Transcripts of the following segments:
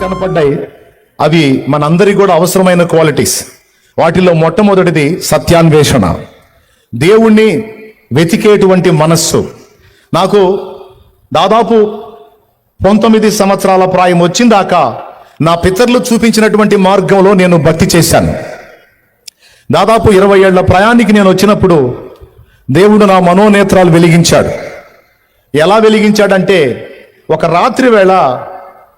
కనపడ్డాయి. అవి మనందరికి కూడా అవసరమైన క్వాలిటీస్ వాటిలో మొట్టమొదటిది సత్యాన్వేషణ. దేవుణ్ణి వెతికేటువంటి మనస్సు. నాకు దాదాపు పంతొమ్మిది సంవత్సరాల ప్రాయం వచ్చిందాకా నా పితరులు చూపించినటువంటి మార్గంలో నేను భక్తి చేశాను. దాదాపు ఇరవై ఏళ్ళ ప్రయాణికి నేను వచ్చినప్పుడు దేవుడు నా మనోనేత్రాలు వెలిగించాడు. ఎలా వెలిగించాడంటే ఒక రాత్రి వేళ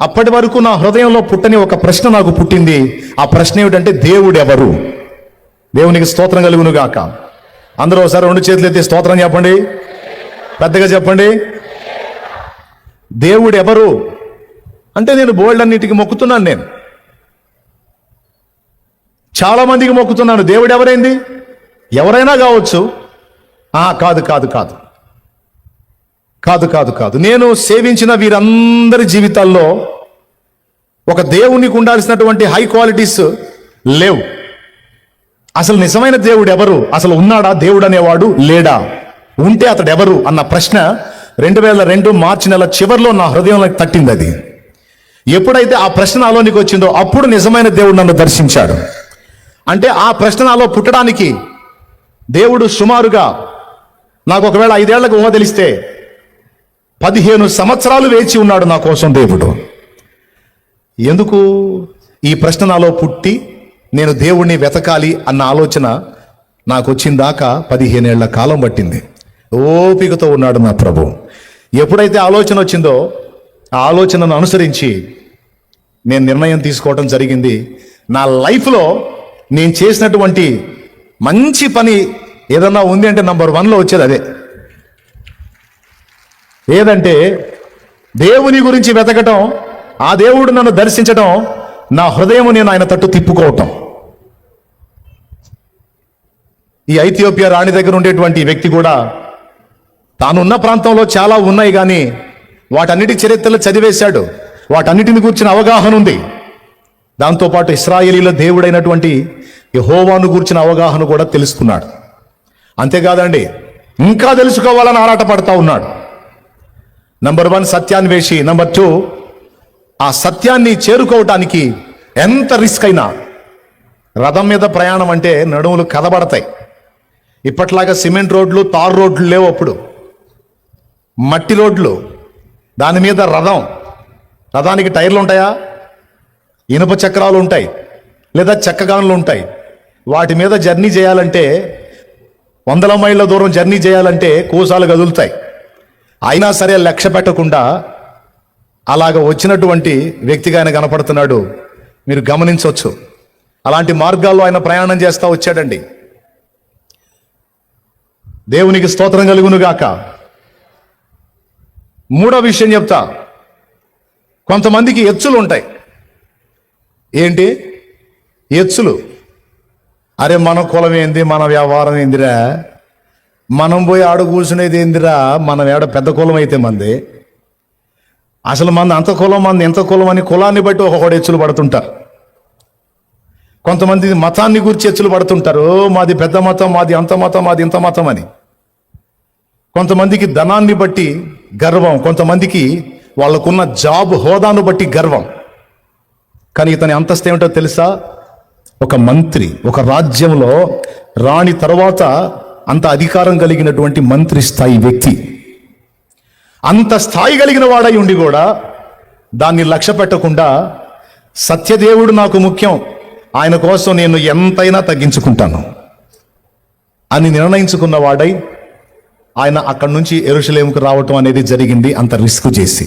అప్పటి వరకు నా హృదయంలో పుట్టని ఒక ప్రశ్న నాకు పుట్టింది. ఆ ప్రశ్న ఏమిటంటే దేవుడు ఎవరు దేవునికి స్తోత్రం కలుగును గాక అందరూ ఒకసారి రెండు చేతులు ఎత్తి స్తోత్రం చెప్పండి. పెద్దగా చెప్పండి. దేవుడు ఎవరు అంటే నేను బోల్డ్ అన్నిటికి మొక్కుతున్నాను నేను. చాలా మందికి మొక్కుతున్నాను. దేవుడు ఎవరైంది ఎవరైనా కావచ్చు. కాదు కాదు కాదు. కాదు కాదు కాదు. నేను సేవించిన వీరందరి జీవితాల్లో ఒక దేవునికి ఉండాల్సినటువంటి హై క్వాలిటీస్ లేవు. అసలు నిజమైన దేవుడు ఎవరు? అసలు ఉన్నాడా? దేవుడు అనేవాడు లేడా? ఉంటే అతడు ఎవరు? అన్న ప్రశ్న రెండు వేల రెండు మార్చి నెల చివరిలో నా హృదయంలో తట్టింది అది. ఎప్పుడైతే ఆ ప్రశ్న నాలోనికి వచ్చిందో అప్పుడు నిజమైన దేవుడు నన్ను దర్శించాడు. అంటే ఆ ప్రశ్న నాలో పుట్టడానికి దేవుడు సుమారుగా నాకు ఒకవేళ ఐదేళ్ళకు ఊహ తెలిస్తే పదిహేను సంవత్సరాలు వేచి ఉన్నాడు నా కోసం దేవుడు. ఎందుకు? ఈ ప్రశ్న నాలో పుట్టి నేను దేవుణ్ణి వెతకాలి అన్న ఆలోచన నాకు వచ్చిందాకా పదిహేనేళ్ళ కాలం పట్టింది. ఓపికతో ఉన్నాడు నా ప్రభు. ఎప్పుడైతే ఆలోచన వచ్చిందో ఆ ఆలోచనను అనుసరించి నేను నిర్ణయం తీసుకోవడం జరిగింది. నా లైఫ్లో నేను చేసినటువంటి మంచి పని ఏదన్నా ఉంది అంటే నంబర్ వన్లో వచ్చేది అదే. ఏదంటే దేవుని గురించి వెతకటం ఆ దేవుడు నన్ను దర్శించటం నా హృదయం నేను ఆయన తట్టు తిప్పుకోవటం. ఈ ఐథియోపియా రాణి దగ్గర ఉండేటువంటి వ్యక్తి కూడా తానున్న ప్రాంతంలో చాలా ఉన్నాయి కానీ వాటన్నిటి చరిత్రలు చదివేశాడు. వాటన్నిటిని గురించిన అవగాహన ఉంది. దాంతోపాటు ఇస్రాయేలీల దేవుడైనటువంటి యహోవాను గురించిన అవగాహన కూడా తెలుసుకున్నాడు. అంతేకాదండి ఇంకా తెలుసుకోవాలని ఆరాటపడతా ఉన్నాడు. నంబర్ వన్ సత్యాన్వేషి నంబర్ టూ ఆ సత్యాన్ని చేరుకోవటానికి ఎంత రిస్క్ అయినా రథం మీద ప్రయాణం అంటే నడుములు కదబడతాయి. ఇప్పట్లాగా సిమెంట్ రోడ్లు తార్ రోడ్లు లేవు అప్పుడు. మట్టి రోడ్లు దాని మీద రథం. రథానికి టైర్లు ఉంటాయా? ఇనుప చక్రాలు ఉంటాయి లేదా చెక్కగానులు ఉంటాయి. వాటి మీద జర్నీ చేయాలంటే వందల మైళ్ళ దూరం జర్నీ చేయాలంటే కూసాలు కదులుతాయి. అయినా సరే లక్ష్య పెట్టకుండా అలాగ వచ్చినటువంటి వ్యక్తిగా ఆయన కనపడుతున్నాడు. మీరు గమనించవచ్చు. అలాంటి మార్గాల్లో ఆయన ప్రయాణం చేస్తా వచ్చాడండి. దేవునికి స్తోత్రం కలుగునుగాక. మూడో విషయం చెప్తా. కొంతమందికి ఎచ్చులు ఉంటాయి ఏంటి? ఎచ్చులు. అరే మన కులం ఏంది? మన వ్యవహారం ఏందిరా? మనం పోయి ఆడు కూర్చునేది ఏందిరా? మనం ఏడ పెద్ద కులం అయితే మంది? అసలు మంది అంత కులం మంది ఎంత కులం అని కులాన్ని బట్టి ఒక్కొక్కడు హెచ్చులు పడుతుంటారు. కొంతమంది మతాన్ని గురించి హెచ్చులు పడుతుంటారు. మాది పెద్ద మతం మాది అంత మతం మాది ఇంత మతం అని. కొంతమందికి ధనాన్ని బట్టి గర్వం కొంతమందికి వాళ్ళకున్న జాబ్ హోదాను బట్టి గర్వం. కానీ ఇతని అంతస్తు ఏమిటో తెలుసా? ఒక మంత్రి ఒక రాజ్యంలో రాణి తర్వాత అంత అధికారం కలిగినటువంటి మంత్రి స్థాయి వ్యక్తి. అంత స్థాయి కలిగిన వాడై ఉండి కూడా దాన్ని లక్ష్య పెట్టకుండా సత్యదేవుడు నాకు ముఖ్యం ఆయన కోసం నేను ఎంతైనా తగ్గించుకుంటాను అని నిర్ణయించుకున్న వాడై ఆయన అక్కడి నుంచి ఎరుషలేముకు రావటం అనేది జరిగింది అంత రిస్క్ చేసి.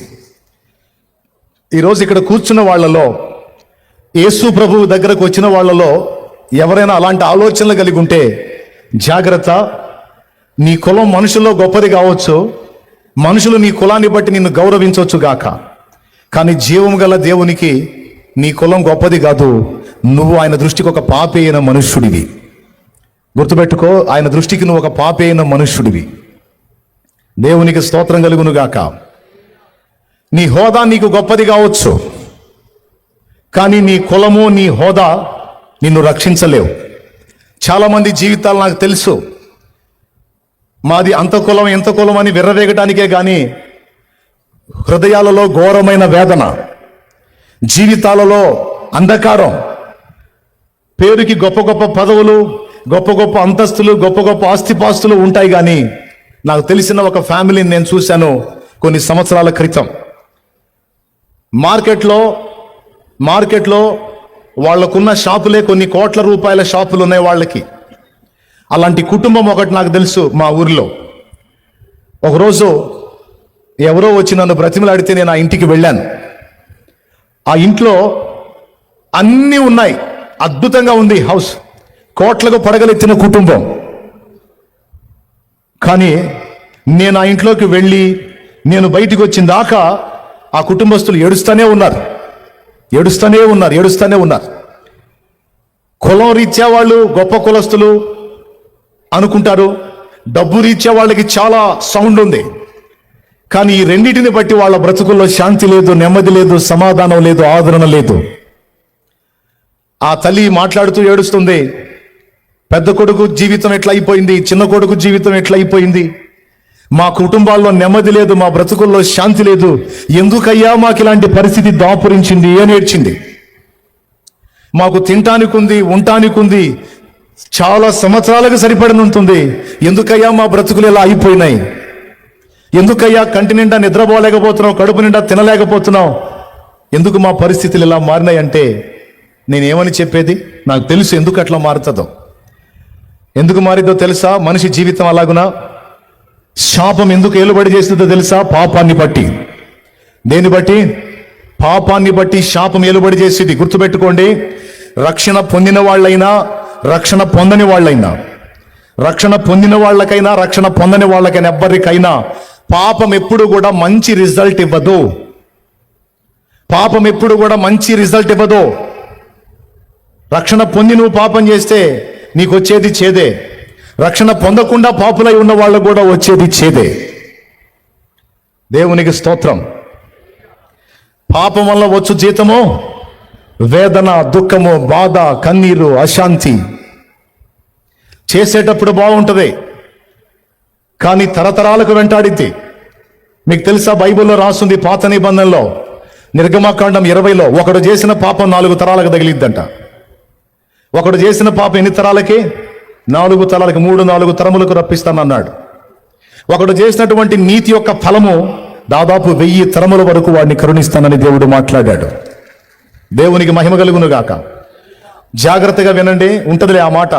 ఈరోజు ఇక్కడ కూర్చున్న వాళ్ళలో యేసు ప్రభువు దగ్గరకు వచ్చిన వాళ్ళలో ఎవరైనా అలాంటి ఆలోచనలు కలిగి ఉంటే జాగ్రత్త నీ కులం మనుషుల్లో గొప్పది కావచ్చు మనుషులు నీ కులాన్ని బట్టి నిన్ను గౌరవించవచ్చు గాక. కానీ జీవం గల దేవునికి నీ కులం గొప్పది కాదు నువ్వు ఆయన దృష్టికి ఒక పాపి అయిన మనుష్యుడివి. గుర్తుపెట్టుకో ఆయన దృష్టికి నువ్వు ఒక పాపి అయిన మనుష్యుడివి. దేవునికి స్తోత్రం కలుగును గాక. నీ హోదా నీకు గొప్పది కావచ్చు కానీ నీ కులము నీ హోదా నిన్ను రక్షించలేవు. చాలామంది జీవితాలు నాకు తెలుసు. మాది అంత కులం ఎంత కులం అని విర్రవేగటానికే కానీ హృదయాలలో ఘోరమైన వేదన జీవితాలలో అంధకారం పేరుకి గొప్ప గొప్ప పదవులు గొప్ప గొప్ప అంతస్తులు గొప్ప గొప్ప ఆస్తిపాస్తులు ఉంటాయి కానీ నాకు తెలిసిన ఒక ఫ్యామిలీని నేను చూశాను కొన్ని సంవత్సరాల క్రితం. మార్కెట్లో మార్కెట్లో వాళ్ళకున్న షాపులే కొన్ని కోట్ల రూపాయల షాపులు ఉన్నాయి వాళ్ళకి. అలాంటి కుటుంబం ఒకటి నాకు తెలుసు మా ఊరిలో. ఒకరోజు ఎవరో వచ్చి నన్ను బ్రతిమలాడితే నేను ఆ ఇంటికి వెళ్ళాను. ఆ ఇంట్లో అన్నీ ఉన్నాయి. అద్భుతంగా ఉంది హౌస్. కోట్లకు పడగలెత్తిన కుటుంబం. కానీ నేను ఆ ఇంట్లోకి వెళ్ళి నేను బయటికి వచ్చిన దాకా ఆ కుటుంబస్తులు ఏడుస్తూనే ఉన్నారు. ఏడుస్తూనే ఉన్నారు ఏడుస్తూనే ఉన్నారు. కులం రీత్యా వాళ్ళు గొప్ప కులస్తులు అనుకుంటారు. డబ్బు రీత్యా వాళ్ళకి చాలా సౌండ్ ఉంది. కానీ ఈ రెండింటిని బట్టి వాళ్ళ బ్రతుకుల్లో శాంతి లేదు నెమ్మది లేదు సమాధానం లేదు ఆదరణ లేదు. ఆ తల్లి మాట్లాడుతూ ఏడుస్తుంది పెద్ద కొడుకు జీవితం ఎట్లా అయిపోయింది? చిన్న కొడుకు జీవితం ఎట్లా అయిపోయింది? మా కుటుంబాల్లో నెమ్మది లేదు మా బ్రతుకుల్లో శాంతి లేదు. ఎందుకయ్యా మాకు ఇలాంటి పరిస్థితి దాపురించింది అని ఏడ్చింది మాకు తినటానికి ఉంది ఉండటానికి ఉంది చాలా సంవత్సరాలకు సరిపడనుంటుంది ఎందుకయ్యా మా బ్రతుకులు ఇలా అయిపోయినాయి? ఎందుకయ్యా కంటి నిండా నిద్రపోలేకపోతున్నావు కడుపు నిండా తినలేకపోతున్నావు? ఎందుకు మా పరిస్థితులు ఇలా మారినాయంటే నేనేమని చెప్పేది? నాకు తెలుసు ఎందుకు అట్లా మారుతుందో. ఎందుకు మారిద్దో తెలుసా? మనిషి జీవితం అలాగునా? శాపం ఎందుకు ఏలుబడి చేస్తుందో తెలుసా? పాపాన్ని బట్టి. దేన్ని బట్టి? పాపాన్ని బట్టి శాపం ఏలుబడి చేసేది. గుర్తుపెట్టుకోండి. రక్షణ పొందిన వాళ్ళైనా రక్షణ పొందని వాళ్ళైనా. రక్షణ పొందిన వాళ్ళకైనా రక్షణ పొందని వాళ్ళకైనా ఎవ్వరికైనా పాపం ఎప్పుడు కూడా మంచి రిజల్ట్ ఇవ్వదు. పాపం ఎప్పుడు కూడా మంచి రిజల్ట్ ఇవ్వదు. రక్షణ పొంది నువ్వు పాపం చేస్తే నీకు వచ్చేది చేదే. రక్షణ పొందకుండా పాపులై ఉన్న వాళ్ళకు కూడా వచ్చేది చేదే. దేవునికి స్తోత్రం. పాపం వల్ల వచ్చు జీతము వేదన దుఃఖము బాధ కన్నీరు అశాంతి. చేసేటప్పుడు బాగుంటుంది. కానీ తరతరాలకు వెంటాడిద్ది. మీకు తెలుసా బైబిల్లో రాస్తుంది పాత నిబంధనలో నిర్గమాకాండం ఇరవైలో ఒకడు చేసిన పాపం నాలుగు తరాలకు తగిలిద్దంట. ఒకడు చేసిన పాపం ఎన్ని తరాలకి? నాలుగు తలాలకు మూడు నాలుగు తరములకు రప్పిస్తానన్నాడు. ఒకడు చేసినటువంటి నీతి యొక్క ఫలము దాదాపు వెయ్యి తరముల వరకు వాడిని కరుణిస్తానని దేవుడు మాట్లాడాడు. దేవునికి మహిమ కలుగును గాక. జాగ్రత్తగా వినండి ఉంటదిలే ఆ మాట.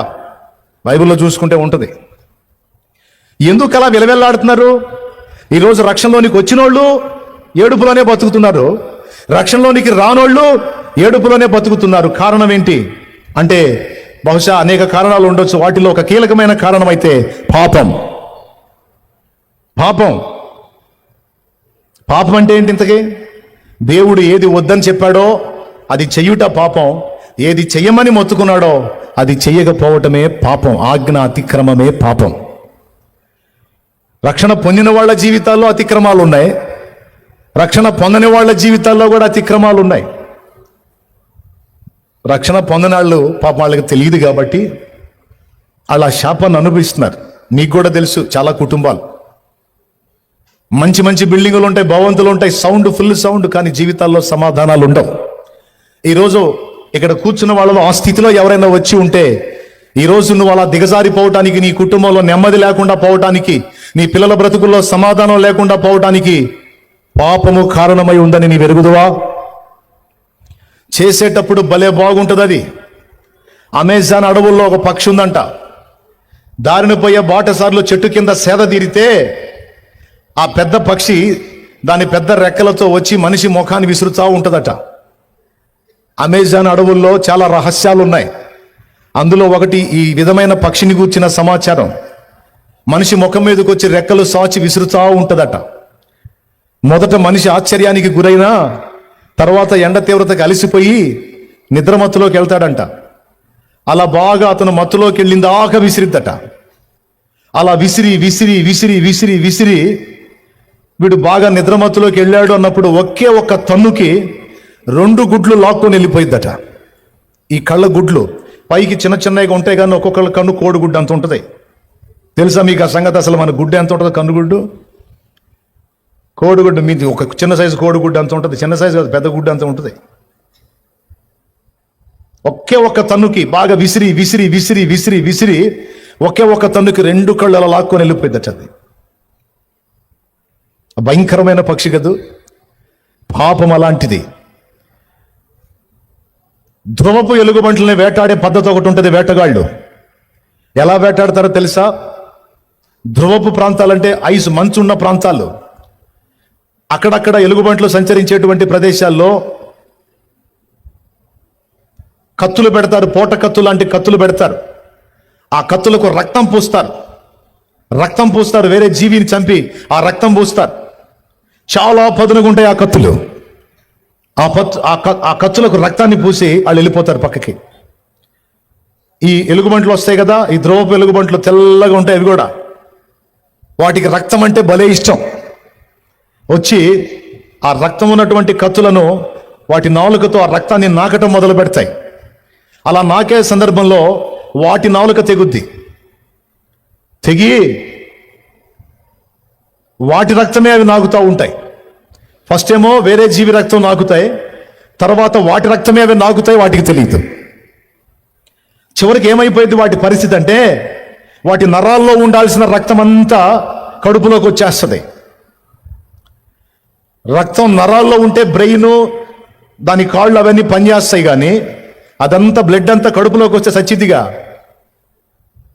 బైబిల్లో చూసుకుంటే ఉంటది. ఎందుకు అలా విలవెల్లాడుతున్నారు? ఈరోజు రక్షణలోనికి వచ్చినోళ్ళు ఏడుపులోనే బతుకుతున్నారు. రక్షణలోనికి రానోళ్ళు ఏడుపులోనే బతుకుతున్నారు. కారణం ఏంటి? అంటే బహుశా అనేక కారణాలు ఉండొచ్చు. వాటిలో ఒక కీలకమైన కారణం అయితే పాపం. పాపం. పాపం అంటే ఏంటి ఇంతకీ? దేవుడు ఏది వద్దని చెప్పాడో అది చెయ్యుట పాపం. ఏది చెయ్యమని మొత్తుకున్నాడో అది చెయ్యకపోవటమే పాపం. ఆజ్ఞ అతిక్రమమే పాపం. రక్షణ పొందిన వాళ్ళ జీవితాల్లో అతిక్రమాలు ఉన్నాయి రక్షణ పొందని వాళ్ళ జీవితాల్లో కూడా అతిక్రమాలు ఉన్నాయి రక్షణ పొందనాళ్ళు పాపం వాళ్ళకి తెలియదు కాబట్టి వాళ్ళ శాపాన్ని అనుభవిస్తున్నారు. మీకు కూడా తెలుసు చాలా కుటుంబాలు. మంచి మంచి బిల్డింగులు ఉంటాయి భవంతులు ఉంటాయి సౌండ్ ఫుల్ సౌండ్ కానీ జీవితాల్లో సమాధానాలు ఉండవు. ఈరోజు ఇక్కడ కూర్చున్న వాళ్ళలో ఆ స్థితిలో ఎవరైనా వచ్చి ఉంటే ఈరోజు నువ్వు అలా దిగజారిపోవటానికి నీ కుటుంబంలో నెమ్మది లేకుండా పోవటానికి నీ పిల్లల బ్రతుకుల్లో సమాధానం లేకుండా పోవటానికి పాపము కారణమై ఉందని నీ వెరుగుదువా చేసేటప్పుడు భలే బాగుంటుంది అది అమెజాన్ అడవుల్లో ఒక పక్షి ఉందంట. దారిన పోయే బాటసార్లు చెట్టు కింద సేద తీరితే ఆ పెద్ద పక్షి దాని పెద్ద రెక్కలతో వచ్చి మనిషి ముఖాన్ని విసురుతా ఉంటుందట. అమెజాన్ అడవుల్లో చాలా రహస్యాలు ఉన్నాయి అందులో ఒకటి ఈ విధమైన పక్షిని గూర్చిన సమాచారం. మనిషి ముఖం మీదకి వచ్చి రెక్కలు సాచి విసురుతా ఉంటుందట. మొదట మనిషి ఆశ్చర్యానికి గురైనా తర్వాత ఎండ తీవ్రతకు అలసిపోయి నిద్రమత్తులోకి వెళ్తాడంట. అలా బాగా అతను మత్తులోకి వెళ్ళిందాక విసిరిద్దట. అలా విసిరి విసిరి విసిరి విసిరి విసిరి వీడు బాగా నిద్రమత్తులోకి వెళ్ళాడు అన్నప్పుడు ఒకే ఒక్క తన్నుకి రెండు గుడ్లు లాక్కొని వెళ్ళిపోయిద్దట. ఈ కళ్ళ గుడ్లు పైకి చిన్న చిన్నగా ఉంటాయి కానీ ఒక్కొక్కళ్ళ కన్ను కోడిగుడ్డు అంత ఉంటుంది. తెలుసా మీకు ఆ సంగతి? అసలు మన గుడ్డు ఎంత ఉంటుందో కన్నుగుడ్డు? కోడిగుడ్డు మీది ఒక చిన్న సైజు కోడిగుడ్డు అంత ఉంటుంది చిన్న సైజు కాదు పెద్ద గుడ్డు అంత ఉంటుంది. ఒకే ఒక్క తన్నుకి బాగా విసిరి విసిరి విసిరి విసిరి విసిరి ఒకే ఒక్క తన్నుకి రెండు కళ్ళు అలా లాక్కొని వెళ్ళిపోయిందట అది. భయంకరమైన పక్షి కదూ. పాపం అలాంటిది. ధ్రువపు ఎలుగుబంట్లని వేటాడే పద్ధతి ఒకటి ఉంటుంది వేటగాళ్ళు. ఎలా వేటాడతారో తెలుసా? ధ్రువపు ప్రాంతాలంటే ఐస్ మంచు ఉన్న ప్రాంతాలు. అక్కడక్కడ ఎలుగుబంట్లు సంచరించేటువంటి ప్రదేశాల్లో కత్తులు పెడతారు పోట కత్తు లాంటి కత్తులు పెడతారు. ఆ కత్తులకు రక్తం పూస్తారు. రక్తం పూస్తారు వేరే జీవిని చంపి ఆ రక్తం పూస్తారు. చాలా పదునుగా ఉంటాయి ఆ కత్తులు. ఆ పత్ ఆ క- ఆ కత్తులకు రక్తాన్ని పూసి వాళ్ళు వెళ్ళిపోతారు పక్కకి. ఈ ఎలుగుబంట్లు వస్తాయి కదా ఈ ద్రోవపు ఎలుగుబంట్లు తెల్లగా ఉంటాయి అవి కూడా. వాటికి రక్తం అంటే భలే ఇష్టం. వచ్చి ఆ రక్తం ఉన్నటువంటి కత్తులను వాటి నాలుకతో ఆ రక్తాన్ని నాకటం మొదలు పెడతాయి. అలా నాకే సందర్భంలో వాటి నాలుక తెగుద్ది. తెగి వాటి రక్తమే అవి నాకుతూ ఉంటాయి. ఫస్ట్ ఏమో వేరే జీవి రక్తం నాకుతాయి తర్వాత వాటి రక్తమే అవి నాకుతాయి వాటికి తెలియదు. చివరికి ఏమైపోయింది వాటి పరిస్థితి అంటే వాటి నరాల్లో ఉండాల్సిన రక్తం అంతా కడుపులోకి వచ్చేస్తుంది. రక్తం నరాల్లో ఉంటే బ్రెయిన్ దాని కాళ్ళు అవన్నీ పనిచేస్తాయి కానీ అదంతా బ్లడ్ అంతా కడుపులోకి వస్తే సచ్చిదిగా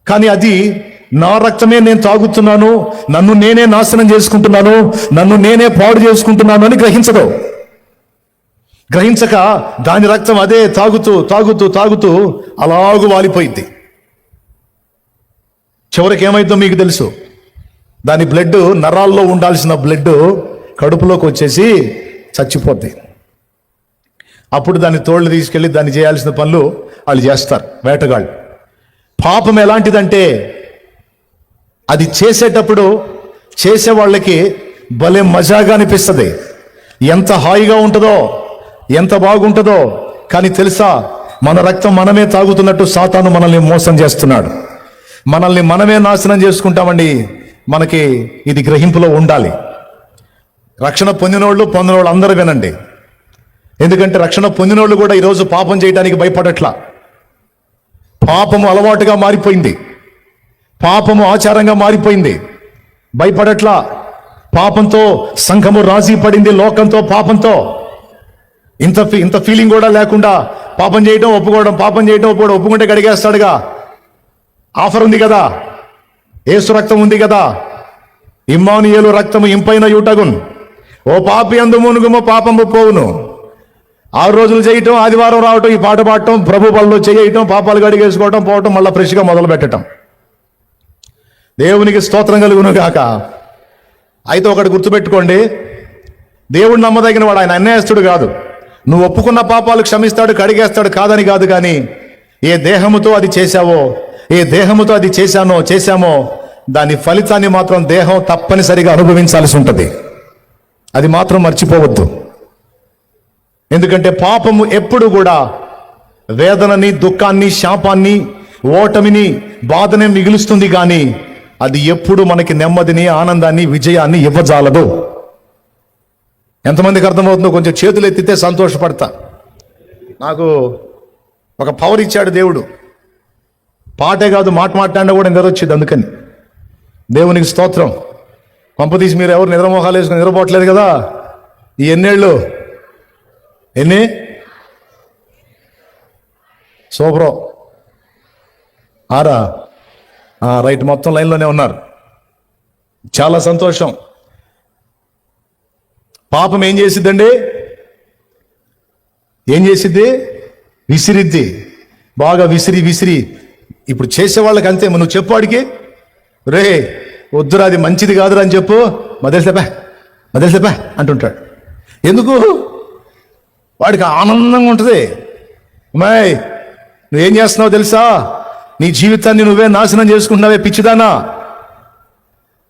కానీ అది నా రక్తమే నేను తాగుతున్నాను నన్ను నేనే నాశనం చేసుకుంటున్నాను నన్ను నేనే పాడు చేసుకుంటున్నాను అని గ్రహించదు. గ్రహించక దాని రక్తం అదే తాగుతూ తాగుతూ తాగుతూ అలాగు వాలిపోయింది చివరికి ఏమైందో మీకు తెలుసు. దాని బ్లడ్ నరాల్లో ఉండాల్సిన బ్లడ్ కడుపులోకి వచ్చేసి చచ్చిపోద్ది. అప్పుడు దాన్ని తోళ్ళు తీసుకెళ్ళి దాన్ని చేయాల్సిన పనులు వాళ్ళు చేస్తారు వేటగాళ్ళు. పాపం ఎలాంటిదంటే అది చేసేటప్పుడు చేసే వాళ్ళకి భలే మజాగా అనిపిస్తుంది. ఎంత హాయిగా ఉంటుందో ఎంత బాగుంటుందో కానీ తెలుసా మన రక్తం మనమే తాగుతున్నట్టు సాతాను మనల్ని మోసం చేస్తున్నాడు. మనల్ని మనమే నాశనం చేసుకుంటామండి మనకి ఇది గ్రహింపులో ఉండాలి. రక్షణ పొందినోళ్ళు పొందినోళ్ళు అందరూ వినండి. ఎందుకంటే రక్షణ పొందినోళ్ళు కూడా ఈరోజు పాపం చేయడానికి భయపడట్లా. పాపము అలవాటుగా మారిపోయింది. పాపము ఆచారంగా మారిపోయింది. భయపడట్లా. పాపంతో సంఘము రాజీ పడింది లోకంతో పాపంతో. ఇంత ఫీ- ఇంత ఫీలింగ్ కూడా లేకుండా పాపం చేయటం ఒప్పుకోవడం పాపం చేయటం ఒప్పుకోవడం ఒప్పుకుంటే గడిగేస్తాడుగా. ఆఫర్ ఉంది కదా. ఏసు రక్తం ఉంది కదా. ఇమ్మానియలు రక్తము ఇంపైన యూటగున్. ఓ పాపి అందు మునుగుము పాపము పోవును. ఆరు రోజులు చేయటం ఆదివారం రావటం ఈ పాట పాడటం ప్రభు పనులు చేయటం పాపాలు గడిగేసుకోవటం పోవటం మళ్ళీ ఫ్రెష్గా మొదలు పెట్టడం దేవునికి స్తోత్రం కలుగును కాక అయితే ఒకటి గుర్తుపెట్టుకోండి. దేవుడు నమ్మదగిన వాడు ఆయన అన్యాయస్తుడు కాదు. నువ్వు ఒప్పుకున్న పాపాలు క్షమిస్తాడు కడిగేస్తాడు కాదని కాదు కానీ ఏ దేహముతో అది చేశావో ఏ దేహముతో అది చేశానో చేశామో దాని ఫలితాన్ని మాత్రం దేహం తప్పనిసరిగా అనుభవించాల్సి ఉంటుంది. అది మాత్రం మర్చిపోవద్దు. ఎందుకంటే పాపము ఎప్పుడు కూడా వేదనని దుఃఖాన్ని శాపాన్ని ఓటమిని బాధనే మిగులుస్తుంది కానీ అది ఎప్పుడు మనకి నెమ్మదిని ఆనందాన్ని విజయాన్ని ఇవ్వజాలదు. ఎంతమందికి అర్థమవుతుందో కొంచెం చేతులు ఎత్తితే సంతోషపడతా. నాకు ఒక పవర్ ఇచ్చాడు దేవుడు. పాటే కాదు మాట మాట్లాడినా కూడా నిరొచ్చింది అందుకని. దేవునికి స్తోత్రం. పంపతీసి మీరు ఎవరు నిద్రమోహాలు వేసుకుని నిద్రపోవట్లేదు కదా? ఈ ఎన్నేళ్ళు? ఎన్ని? సూపరం. ఆరా? రైట్ మొత్తం లైన్లోనే ఉన్నారు. చాలా సంతోషం. పాపం ఏం చేసిద్దండి? ఏం చేసిద్ది? విసిరిద్ది. బాగా విసిరి విసిరి. ఇప్పుడు చేసేవాళ్ళకి అంతే నువ్వు చెప్పు వాడికి. రే వద్దురా అది మంచిది కాదురా అని చెప్పు. మదలిసేపా మదలిసేపా అంటుంటాడు. ఎందుకు? వాడికి ఆనందంగా ఉంటుంది. అమ్మాయి నువ్వేం చేస్తున్నావు తెలుసా? నీ జీవితాన్ని నువ్వే నాశనం చేసుకుంటున్నావే పిచ్చిదానా.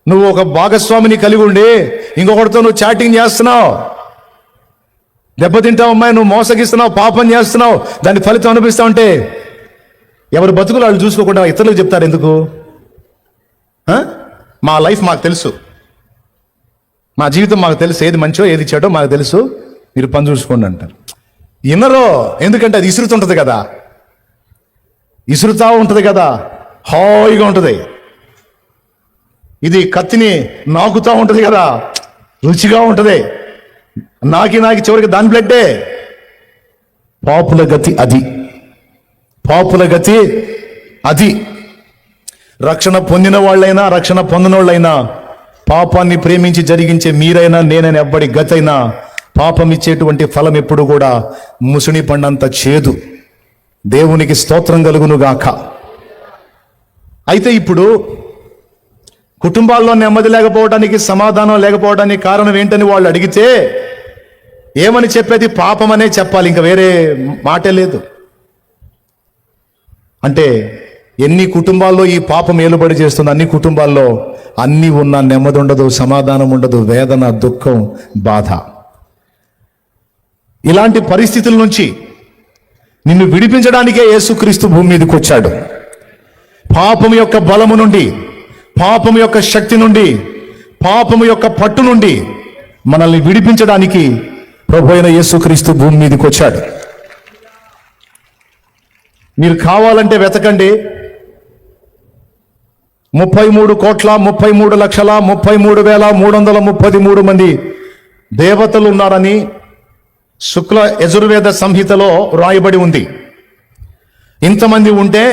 నువ్వు ఒక భాగస్వామిని కలిగి ఉండి ఇంకొకటితో నువ్వు చాటింగ్ చేస్తున్నావు. దెబ్బతింటావు అమ్మాయి నువ్వు మోసగిస్తున్నావు పాపం చేస్తున్నావు. దాని ఫలితం అనిపిస్తా ఉంటే ఎవరు బతుకులు వాళ్ళు చూసుకోకుండా ఇతరులకు చెప్తారు ఎందుకు? మా లైఫ్ మాకు తెలుసు. మా జీవితం మాకు తెలుసు. ఏది మంచో ఏది చెడో మాకు తెలుసు. మీరు పని చూసుకోండి అంటారు. ఇన్నరో ఎందుకంటే అది ఇసురుతుంటది కదా. ఇసురుతా ఉంటుంది కదా. హాయిగా ఉంటుంది. ఇది కత్తిని నాకుతా ఉంటుంది కదా. రుచిగా ఉంటుంది. నాకి నాకి చివరికి దాని బ్లడ్డే. పాపుల గతి అది. పాపుల గతి అది. రక్షణ పొందిన వాళ్ళైనా రక్షణ పొందిన వాళ్ళైనా పాపాన్ని ప్రేమించి జరిగించే మీరైనా నేనైనా ఎవ్వడి గతైనా పాపం ఇచ్చేటువంటి ఫలం ఎప్పుడు కూడా ముసుని పండంత చేదు. దేవునికి స్తోత్రం కలుగును గాక అయితే ఇప్పుడు కుటుంబాల్లో నెమ్మది లేకపోవడానికి సమాధానం లేకపోవడానికి కారణం ఏంటని వాళ్ళు అడిగితే ఏమని చెప్పేది? పాపమనే చెప్పాలి. ఇంకా వేరే మాటే లేదు. అంటే ఎన్ని కుటుంబాల్లో ఈ పాపం ఏలుబడి చేస్తుంది అన్ని కుటుంబాల్లో అన్నీ ఉన్న నెమ్మది ఉండదు సమాధానం ఉండదు వేదన దుఃఖం బాధ. ఇలాంటి పరిస్థితుల నుంచి నిన్ను విడిపించడానికే యేసుక్రీస్తు భూమి మీదకి వచ్చాడు పాపం యొక్క బలము నుండి పాపం యొక్క శక్తి నుండి పాపము యొక్క పట్టు నుండి మనల్ని విడిపించడానికి ప్రభు అయిన యేసుక్రీస్తు భూమి మీదకి వచ్చాడు మీరు కావాలంటే వెతకండి ముప్పై మూడు కోట్ల ముప్పై మూడు లక్షల ముప్పై మూడు వేల మూడు వందల ముప్పై మూడు మంది దేవతలు ఉన్నారని శుక్ల యజుర్వేద సంహితలో రాయబడి ఉంది. ఇంతమంది ఉంటే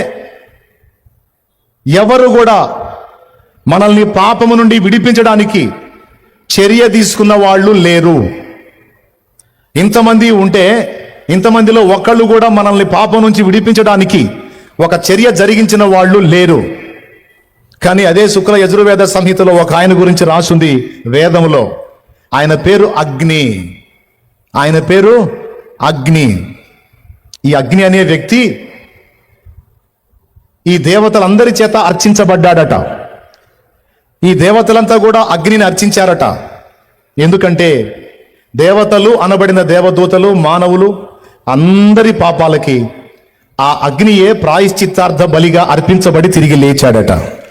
ఎవరు కూడా మనల్ని పాపము నుండి విడిపించడానికి చర్య తీసుకున్న వాళ్ళు లేరు. ఇంతమంది ఉంటే ఇంతమందిలో ఒక్కళ్ళు కూడా మనల్ని పాపం నుంచి విడిపించడానికి ఒక చర్య జరిగించిన వాళ్ళు లేరు. కానీ అదే శుక్ల యజుర్వేద సంహితలో ఒక ఆయన గురించి రాసుంది వేదములో. ఆయన పేరు అగ్ని. ఆయన పేరు అగ్ని. ఈ అగ్ని అనే వ్యక్తి ఈ దేవతలందరి చేత అర్చించబడ్డాడట. ఈ దేవతలంతా కూడా అగ్నిని అర్చించారట. ఎందుకంటే దేవతలు అనబడిన దేవదూతలు మానవులు అందరి పాపాలకి ఆ అగ్నియే ప్రాయశ్చిత్తార్థ బలిగా అర్పించబడి తిరిగి లేచాడట.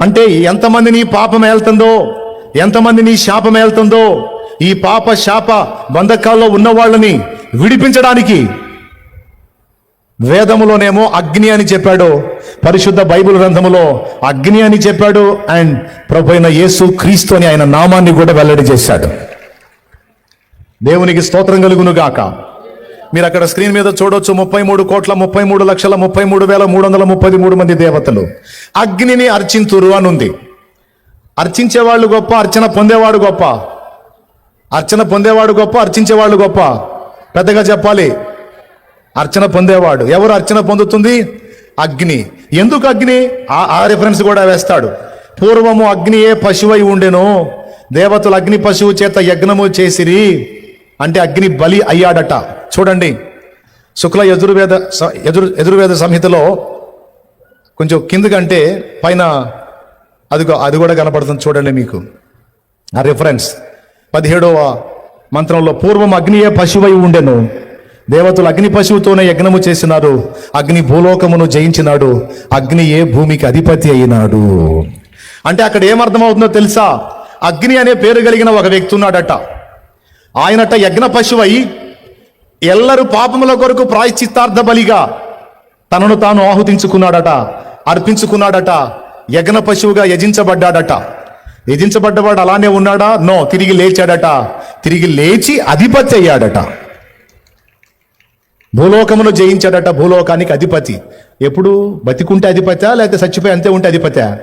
అంటే ఎంతమంది నీ పాపం వెళ్తుందో ఎంతమంది నీ శాపం వెళ్తుందో ఈ పాప శాప బంధకాల్లో ఉన్న వాళ్ళని విడిపించడానికి వేదములోనేమో అగ్ని అని చెప్పాడు. పరిశుద్ధ బైబిల్ గ్రంథములో అగ్ని అని చెప్పాడు. అండ్ ప్రభు అయిన యేసు క్రీస్తు అని ఆయన నామాన్ని కూడా వెల్లడి చేశాడు. దేవునికి స్తోత్రం కలుగునుగాక. గాక మీరు అక్కడ స్క్రీన్ మీద చూడొచ్చు ముప్పై మూడు కోట్ల ముప్పై మూడు లక్షల ముప్పై మూడు వేల మూడు వందల ముప్పై మూడు మంది దేవతలు. అగ్నిని అర్చింతురు అని ఉంది అర్చించేవాళ్ళు గొప్ప అర్చన పొందేవాడు గొప్ప. అర్చన పొందేవాడు గొప్ప అర్చించేవాళ్ళు గొప్ప. పెద్దగా చెప్పాలి అర్చన పొందేవాడు. ఎవరు అర్చన పొందుతుంది? అగ్ని. ఎందుకు అగ్ని? ఆ ఆ రిఫరెన్స్ కూడా వేస్తాడు. పూర్వము అగ్నియే పశువై ఉండెను. దేవతలు అగ్ని పశువు చేత యజ్ఞము చేసిరి. అంటే అగ్ని బలి అయ్యాడట. చూడండి. శుక్ల యజుర్వేద యజుర్ యజుర్వేద సంహితలో కొంచెం కిందకంటే పైన అది అది కూడా కనపడుతుంది చూడండి మీకు. ఆ రిఫరెన్స్ పదిహేడవ మంత్రంలో పూర్వం అగ్నియే పశువై ఉండెను. దేవతలు అగ్ని పశువుతోనే యజ్ఞము చేసినారు. అగ్ని భూలోకమును జయించినాడు. అగ్ని ఏ భూమికి అధిపతి అయినాడు. అంటే అక్కడ ఏమర్థమవుతుందో తెలుసా? అగ్ని అనే పేరు కలిగిన ఒక వ్యక్తి ఉన్నాడట. ఆయనట యజ్ఞ పశువై ఎల్లరు పాపముల కొరకు ప్రాయశ్చిత్తార్థ బలిగా తనను తాను ఆహుతించుకున్నాడట అర్పించుకున్నాడట యజ్ఞ పశువుగా యజించబడ్డాడట. యజించబడ్డవాడు అలానే ఉన్నాడా? నో తిరిగి లేచాడట. తిరిగి లేచి అధిపతి అయ్యాడట. భూలోకమును జయించాడట భూలోకానికి అధిపతి. ఎప్పుడు? బతికుంటే అధిపత్యా లేకపోతే చచ్చిపోయి అంతే ఉంటే అధిపత్యా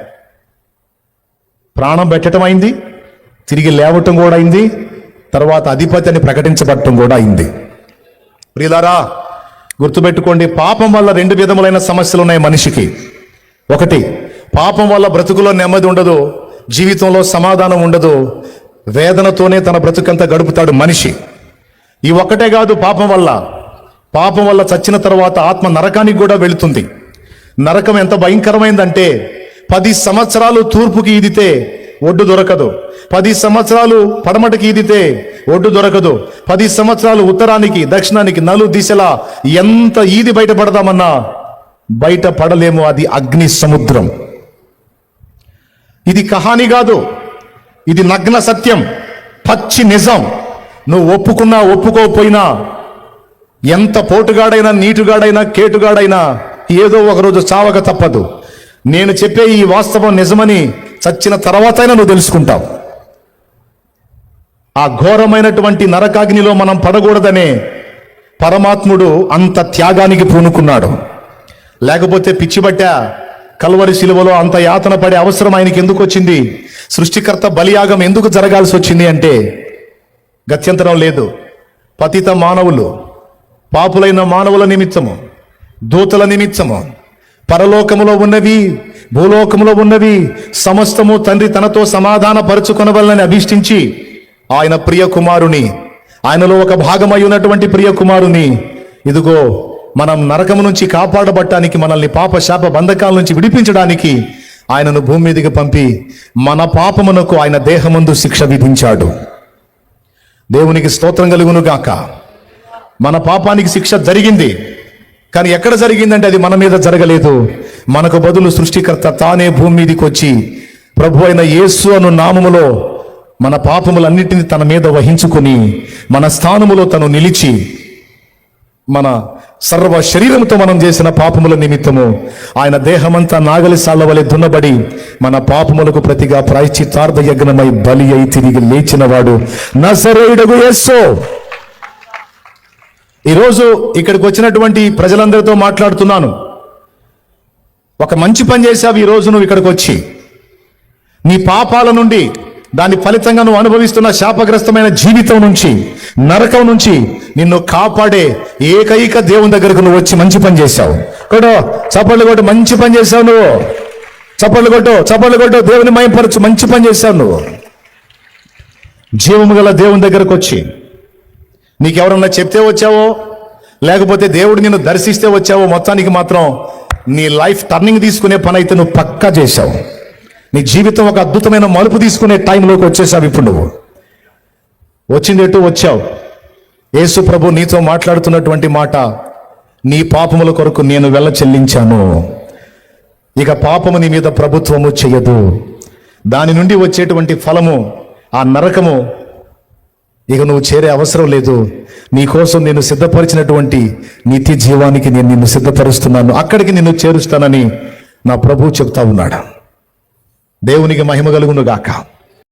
ప్రాణం పెట్టడం అయింది తిరిగి లేవటం కూడా అయింది తర్వాత అధిపతి అని ప్రకటించబడటం కూడా అయింది. ప్రియులారా గుర్తుపెట్టుకోండి పాపం వల్ల రెండు విధములైన సమస్యలు ఉన్నాయి మనిషికి. ఒకటి పాపం వల్ల బ్రతుకులో నెమ్మది ఉండదు జీవితంలో సమాధానం ఉండదు వేదనతోనే తన బ్రతుకంతా గడుపుతాడు మనిషి. ఈ ఒక్కటే కాదు పాపం వల్ల. పాపం వల్ల చచ్చిన తర్వాత ఆత్మ నరకానికి కూడా వెళుతుంది. నరకం ఎంత భయంకరమైందంటే పది సంవత్సరాలు తూర్పుకి ఇదితే ఒడ్డు దొరకదు. పది సంవత్సరాలు పడమటికి ఈదితే ఒడ్డు దొరకదు. పది సంవత్సరాలు ఉత్తరానికి దక్షిణానికి నలు దిశలా ఎంత ఈది బయటపడదామన్నా బయట పడలేము అది అగ్ని సముద్రం. ఇది కహాని కాదు. ఇది నగ్న సత్యం. పచ్చి నిజం. నువ్వు ఒప్పుకున్నా ఒప్పుకోకపోయినా ఎంత పోటుగాడైనా నీటుగాడైనా కేటుగాడైనా ఏదో ఒకరోజు చావక తప్పదు. నేను చెప్పే ఈ వాస్తవం నిజమని చచ్చిన తర్వాతైనా నువ్వు తెలుసుకుంటావు. ఆ ఘోరమైనటువంటి నరకాగ్నిలో మనం పడకూడదనే పరమాత్ముడు అంత త్యాగానికి పూనుకున్నాడు. లేకపోతే పిచ్చిబట్ట కల్వరి శిలువలో అంత యాతన పడే అవసరం ఆయనకి ఎందుకు వచ్చింది? సృష్టికర్త బలియాగం ఎందుకు జరగాల్సి వచ్చింది అంటే గత్యంతరం లేదు. పతిత మానవులు పాపులైన మానవుల నిమిత్తము దూతల నిమిత్తము పరలోకములో ఉన్నవి భూలోకములో ఉన్నవి సమస్తము తండ్రి తనతో సమాధాన పరుచుకొనవల్లని అభిష్టించి ఆయన ప్రియ కుమారుని ఆయనలో ఒక భాగమై ఉన్నటువంటి ప్రియ కుమారుని ఇదిగో మనం నరకము నుంచి కాపాడబట్టానికి మనల్ని పాప శాప బంధకాల నుంచి విడిపించడానికి ఆయనను భూమి మీదకి పంపి మన పాపమునకు ఆయన దేహమందు శిక్ష విధించాడు. దేవునికి స్తోత్రం కలుగునుగాక. మన పాపానికి శిక్ష జరిగింది. కానీ ఎక్కడ జరిగిందంటే అది మన మీద జరగలేదు. మనకు బదులు సృష్టికర్త తానే భూమి మీదకి వచ్చి ప్రభు అయిన యేసు అను నామములో మన పాపములన్నిటిని తన మీద వహించుకొని మన స్థానములో తను నిలిచి మన సర్వ శరీరంతో మనం చేసిన పాపముల నిమిత్తము ఆయన దేహమంతా నాగలి సాళ్ళ వలె దున్నబడి మన పాపములకు ప్రతిగా ప్రాయశ్చిత్తార్థ యజ్ఞమై బలి అయి తిరిగి లేచినవాడు. నసరేయుడగు ఎస్సో ఈరోజు ఇక్కడికి వచ్చినటువంటి ప్రజలందరితో మాట్లాడుతున్నాను. ఒక మంచి పని చేశావు ఈ రోజు నువ్వు ఇక్కడికి వచ్చి. నీ పాపాల నుండి దాని ఫలితంగా నువ్వు అనుభవిస్తున్న శాపగ్రస్తమైన జీవితం నుంచి నరకం నుంచి నిన్ను కాపాడే ఏకైక దేవుని దగ్గరకు నువ్వు వచ్చి మంచి పని చేశావు. కొడు చప్పట్లు కొట్టు మంచి పని చేశావు నువ్వు. చప్పట్లు కొట్టు చప్పట్లు కొట్టు దేవుని మయంపరచు మంచి పని చేశావు నువ్వు. జీవము గల దేవుని దగ్గరకు వచ్చి. నీకెవరన్నా చెప్తే వచ్చావో? లేకపోతే దేవుడు నిన్ను దర్శిస్తే వచ్చావో? మొత్తానికి మాత్రం నీ లైఫ్ టర్నింగ్ తీసుకునే పని అయితే నువ్వు పక్కా చేశావు. నీ జీవితం ఒక అద్భుతమైన మలుపు తీసుకునే టైంలోకి వచ్చేసావు ఇప్పుడు నువ్వు. వచ్చింది ఎటు వచ్చావు? యేసు ప్రభు నీతో మాట్లాడుతున్నటువంటి మాట నీ పాపముల కొరకు నేను వెళ్ళ చెల్లించాను. ఇక పాపము నీ మీద ప్రభుత్వము చెయ్యదు దాని నుండి వచ్చేటువంటి ఫలము ఆ నరకము ఇక నువ్వు చేరే అవసరం లేదు. నీ కోసం నేను సిద్ధపరిచినటువంటి నిత్య జీవానికి నేను నిన్ను సిద్ధపరుస్తున్నాను. అక్కడికి నిన్ను చేరుస్తానని నా ప్రభు చెప్తా ఉన్నాడు. దేవునికి మహిమ కలుగును గాక